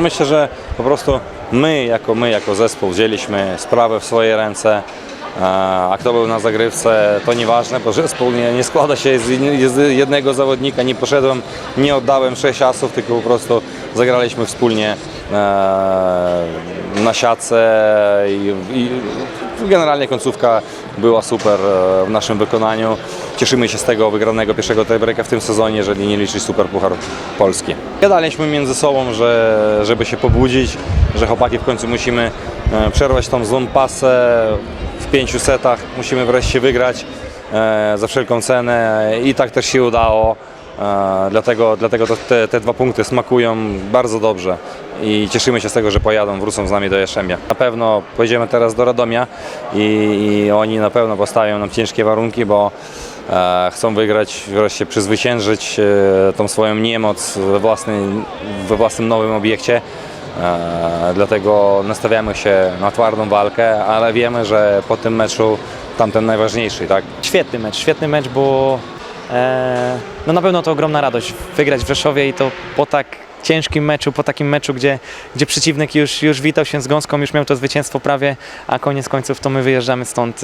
Myślę, że po prostu my jako my, jako zespół wzięliśmy sprawę w swoje ręce. A kto był na zagrywce, to nieważne, bo zespół nie, nie składa się z jednego zawodnika. Nie poszedłem, nie oddałem sześć asów, tylko po prostu zagraliśmy wspólnie e, na siatce i, i generalnie końcówka była super e, w naszym wykonaniu. Cieszymy się z tego wygranego pierwszego tiebreaka w tym sezonie, jeżeli nie liczyć Super Puchar Polski. Gadaliśmy między sobą, że, żeby się pobudzić, że chłopaki w końcu musimy e, przerwać tą złą pasę pięciu setach, musimy wreszcie wygrać e, za wszelką cenę i tak też się udało. E, Dlatego, dlatego te, te dwa punkty smakują bardzo dobrze i cieszymy się z tego, że pojadą, wrócą z nami do Jaszczębia. Na pewno pojedziemy teraz do Radomia i, i oni na pewno postawią nam ciężkie warunki, bo e, chcą wygrać, wreszcie przezwyciężyć e, tą swoją niemoc we, własnej, we własnym nowym obiekcie. E, dlatego nastawiamy się na twardą walkę, ale wiemy, że po tym meczu tamten najważniejszy, tak? Świetny mecz, świetny mecz, bo e, no na pewno to ogromna radość wygrać w Rzeszowie i to po tak ciężkim meczu, po takim meczu, gdzie, gdzie przeciwnik już, już witał się z gąską, już miał to zwycięstwo prawie, a koniec końców to my wyjeżdżamy stąd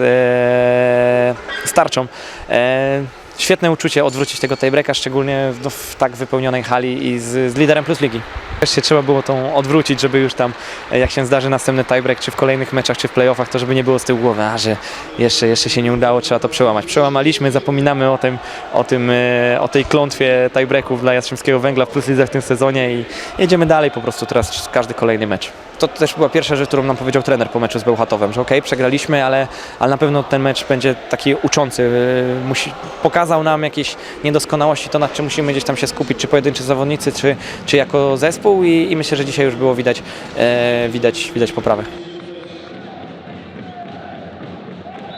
starczą. E, świetne uczucie odwrócić tego tiebreaka, szczególnie no, w tak wypełnionej hali i z, z liderem plus ligi. Wreszcie trzeba było tą odwrócić, żeby już tam, e, jak się zdarzy następny tiebreak, czy w kolejnych meczach, czy w playoffach, to żeby nie było z tyłu głowy, a że jeszcze, jeszcze się nie udało, trzeba to przełamać. Przełamaliśmy, zapominamy o tym, o, tym, e, o tej klątwie tiebreaków dla Jastrzębskiego Węgla w Plus w tym sezonie i jedziemy dalej po prostu teraz każdy kolejny mecz. To też była pierwsza rzecz, którą nam powiedział trener po meczu z Bełchatowem, że okej, przegraliśmy, ale, ale na pewno ten mecz będzie taki uczący. E, Musi, pokazał nam jakieś niedoskonałości, to nad czym musimy gdzieś tam się skupić, czy pojedynczy zawodnicy, czy, czy jako zespół i, i myślę, że dzisiaj już było widać, e, widać, widać poprawę.